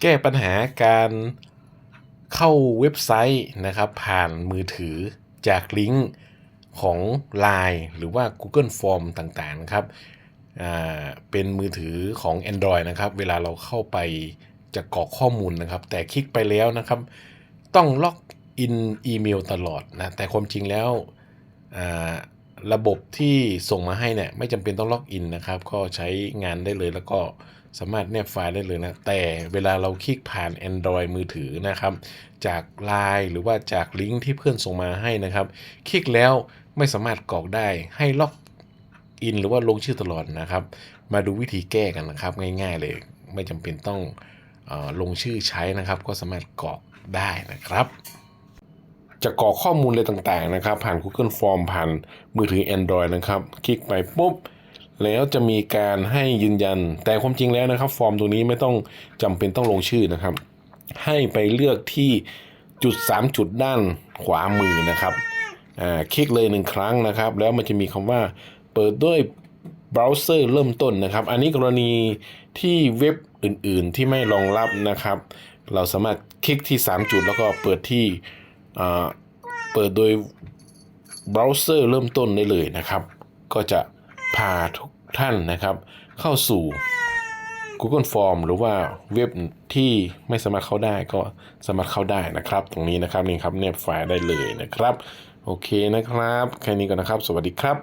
แก้ปัญหาการเข้าเว็บไซต์นะครับผ่านมือถือจากลิงก์ของ Line หรือว่า Google Form ต่างๆนะครับอ่าเป็นมือถือของ Android นะครับ เวลาเราเข้าไปจะกรอกข้อมูลนะครับ แต่คลิกไปแล้วนะครับ ต้องล็อกอินอีเมลตลอดนะ แต่ความจริงแล้วอ่า ระบบที่ส่งมาให้เนี่ยไม่จำเป็นต้องล็อกอินนะครับ ก็ใช้งานได้เลยแล้วก็สามารถแนบไฟล์ได้เลยนะ แต่เวลาเราคลิกผ่าน Android มือถือนะครับ จาก Line หรือว่าจากลิงก์ที่เพื่อนส่งมาให้นะครับ คลิกแล้วไม่สามารถกรอกได้ให้ล็อกอินหรือว่าลงชื่อตลอดนะครับ มาดูวิธีแก้กันนะครับ ง่ายๆเลย ไม่จำเป็นต้องออลงชื่อใช้นะครับ ก็สามารถกรอกได้นะครับ จะกรอกข้อมูลอะไรต่างๆนะครับ ผ่าน Google Form ผ่านมือถือ Android นะครับ คลิกไปปุ๊บ แล้วจะมีการให้ยืนยัน แต่ความจริงแล้วนะครับ ฟอร์มตรงนี้ไม่ต้องจำเป็นต้องลงชื่อนะครับ ให้ไปเลือกที่จุด 3 จุดด้านขวามือนะครับอ่าคลิกเลยหนึ่งครั้งนะครับ แล้วมันจะมีคำว่าเปิดด้วยเบราว์เซอร์เริ่มต้นนะครับ อันนี้กรณีที่เว็บอื่นๆที่ไม่รองรับนะครับ เราสามารถคลิกที่ 3 จุดแล้วก็เปิดที่ เปิดโดยเบราว์เซอร์เริ่มต้นได้เลยนะครับ ก็จะพาทุกท่านนะครับ เข้าสู่ Google Form หรือว่าเว็บที่ไม่สามารถเข้าได้ก็สามารถเข้าได้นะครับ ตรงนี้นะครับนี่ครับเนบไฟล์ได้เลยนะครับ โอเคนะครับ แค่นี้ก่อนนะครับ สวัสดีครับ